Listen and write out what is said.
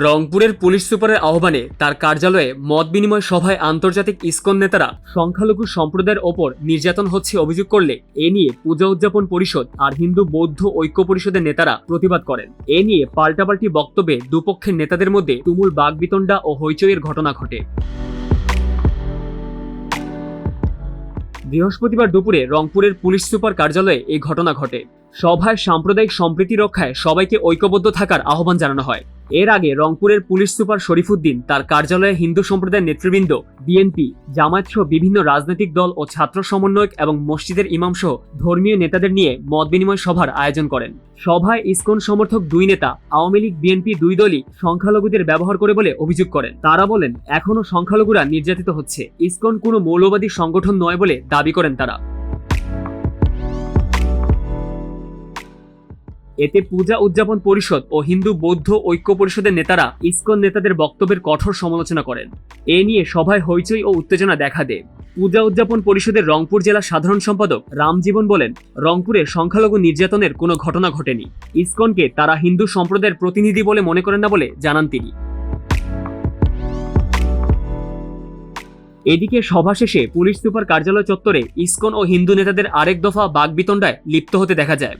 রংপুরের পুলিশ সুপারের আহ্বানে তার কার্যালয়ে মত বিনিময় সভায় আন্তর্জাতিক ইসকন নেতারা সংখ্যালঘু সম্প্রদায়ের ওপর নির্যাতন হচ্ছে অভিযোগ করলে এ নিয়ে পূজা উদযাপন পরিষদ আর হিন্দু বৌদ্ধ ঐক্য পরিষদের নেতারা প্রতিবাদ করেন। এ নিয়ে পাল্টাপাল্টি বক্তব্যে দুপক্ষের নেতাদের মধ্যে তুমুল বাগবিতণ্ডা ও হইচইয়ের ঘটনা ঘটে। বৃহস্পতিবার দুপুরে রংপুরের পুলিশ সুপার কার্যালয়ে এই ঘটনা ঘটে। সভায় সাম্প্রদায়িক সম্প্রীতি রক্ষায় সবাইকে ঐক্যবদ্ধ থাকার আহ্বান জানানো হয়। এর আগে রংপুরের পুলিশ সুপার শরীফুদ্দিন, তার কার্যালয়ে হিন্দু সম্প্রদায়ের নেতৃবৃন্দ বিএনপি জামায়াত সহ বিভিন্ন রাজনৈতিক দল ও ছাত্র সমন্বয়ক এবং মসজিদের ইমাম সহ ধর্মীয় নেতাদের নিয়ে মত বিনিময় সভার আয়োজন করেন। সভায় ইসকন সমর্থক দুই নেতা, আওয়ামী লীগ বিএনপি দুই দলই সংখ্যালঘুদের ব্যবহার করে বলে অভিযোগ করেন। তারা বলেন, এখনও সংখ্যালঘুরা নির্যাতিত হচ্ছে। ইসকন কোনো মৌলবাদী সংগঠন নয় বলে দাবি করেন তারা। এতে পূজা উদযাপন পরিষদ ও হিন্দু বৌদ্ধ ঐক্য পরিষদের নেতারা ইসকন নেতাদের বক্তব্যের কঠোর সমালোচনা করেন। এ নিয়ে সভায় হইচই ও উত্তেজনা দেখা দেয়। পূজা উদযাপন পরিষদের রংপুর জেলা সাধারণ সম্পাদক রামজীবন বলেন, রংপুরে সংখ্যালঘু নির্যাতনের কোনো ঘটনা ঘটেনি। ইসকনকে তারা হিন্দু সম্প্রদায়ের প্রতিনিধি বলে মনে করেন না বলে জানান তিনি। এদিকে সভা শেষে পুলিশ সুপার কার্যালয় চত্বরে ইসকন ও হিন্দু নেতাদের আরেক দফা বাগবিতণ্ডায় লিপ্ত হতে দেখা যায়।